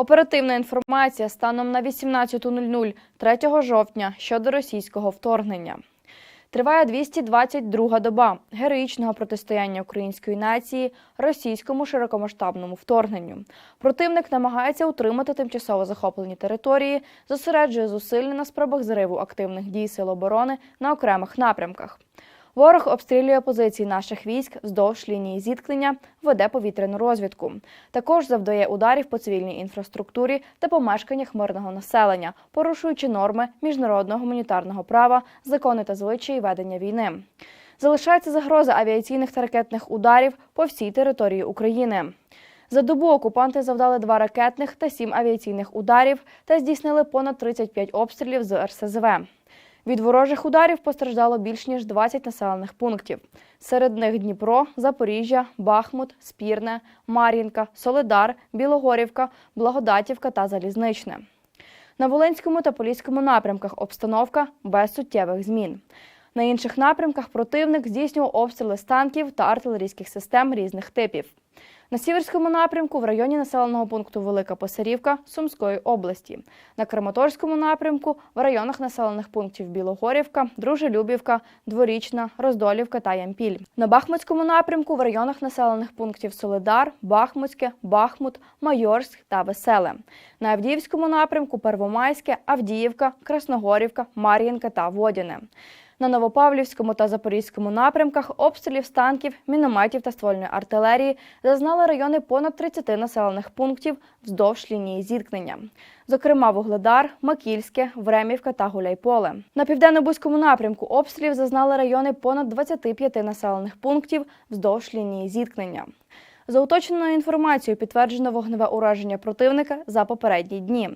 Оперативна інформація станом на 18.00 3 жовтня щодо російського вторгнення. Триває 222 доба героїчного протистояння української нації російському широкомасштабному вторгненню. Противник намагається утримати тимчасово захоплені території, зосереджує зусилля на спробах зриву активних дій сил оборони на окремих напрямках. Ворог обстрілює позиції наших військ вздовж лінії зіткнення, веде повітряну розвідку. Також завдає ударів по цивільній інфраструктурі та помешканнях мирного населення, порушуючи норми міжнародного гуманітарного права, закони та звичаї ведення війни. Залишається загроза авіаційних та ракетних ударів по всій території України. За добу окупанти завдали два ракетних та сім авіаційних ударів та здійснили понад 35 обстрілів з РСЗВ. Від ворожих ударів постраждало більш ніж 20 населених пунктів. Серед них Дніпро, Запоріжжя, Бахмут, Спірне, Мар'їнка, Солидар, Білогорівка, Благодатівка та Залізничне. На Волинському та Поліському напрямках обстановка без суттєвих змін. На інших напрямках противник здійснював обстріли з танків та артилерійських систем різних типів. На Сіверському напрямку в районі населеного пункту Велика Посарівка Сумської області. На Краматорському напрямку в районах населених пунктів Білогорівка, Дружелюбівка, Дворічна, Роздолівка та Ямпіль. На Бахмутському напрямку в районах населених пунктів Солидар, Бахмутське, Бахмут, Майорськ та Веселе. На Авдіївському напрямку Первомайське, Авдіївка, Красногорівка, Мар'їнка та Водяне. На Новопавлівському та Запорізькому напрямках обстрілів з танків, мінометів та ствольної артилерії зазнали райони понад 30 населених пунктів вздовж лінії зіткнення. Зокрема, Вугледар, Макільське, Времівка та Гуляйполе. На південно-бузькому напрямку обстрілів зазнали райони понад 25 населених пунктів вздовж лінії зіткнення. За уточненою інформацією підтверджено вогневе ураження противника за попередні дні.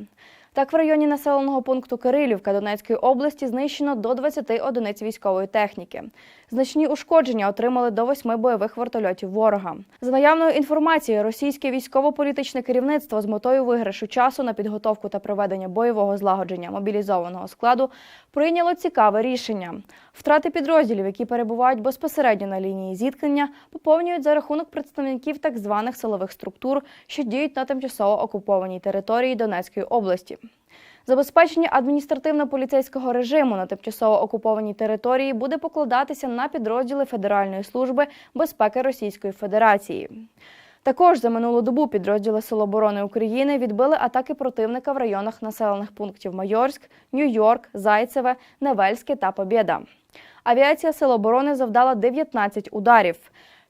Так, в районі населеного пункту Кирилівка Донецької області знищено до 20 одиниць військової техніки. Значні ушкодження отримали до восьми бойових вертольотів ворога. За наявною інформацією, російське військово-політичне керівництво з метою виграшу часу на підготовку та проведення бойового злагодження мобілізованого складу прийняло цікаве рішення. Втрати підрозділів, які перебувають безпосередньо на лінії зіткнення, поповнюють за рахунок представників так званих силових структур, що діють на тимчасово окупованій території Донецької області. Забезпечення адміністративно-поліцейського режиму на тимчасово окупованій території буде покладатися на підрозділи Федеральної служби безпеки Російської Федерації. Також за минулу добу підрозділи Сил оборони України відбили атаки противника в районах населених пунктів Майорськ, Нью-Йорк, Зайцеве, Невельське та Побєда. Авіація Сил оборони завдала 19 ударів.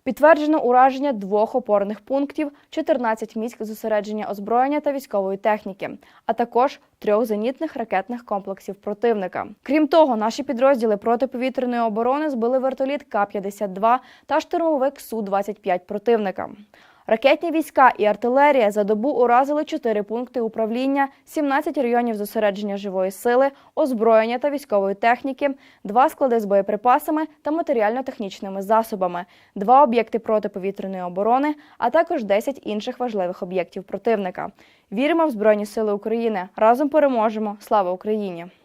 Підтверджено ураження двох опорних пунктів, 14 місць зосередження озброєння та військової техніки, а також трьох зенітних ракетних комплексів противника. Крім того, наші підрозділи протиповітряної оборони збили вертоліт К-52 та штурмовик Су-25 противника. Ракетні війська і артилерія за добу уразили 4 пункти управління, 17 районів зосередження живої сили, озброєння та військової техніки, два склади з боєприпасами та матеріально-технічними засобами, два об'єкти протиповітряної оборони, а також 10 інших важливих об'єктів противника. Віримо в Збройні Сили України. Разом переможемо! Слава Україні!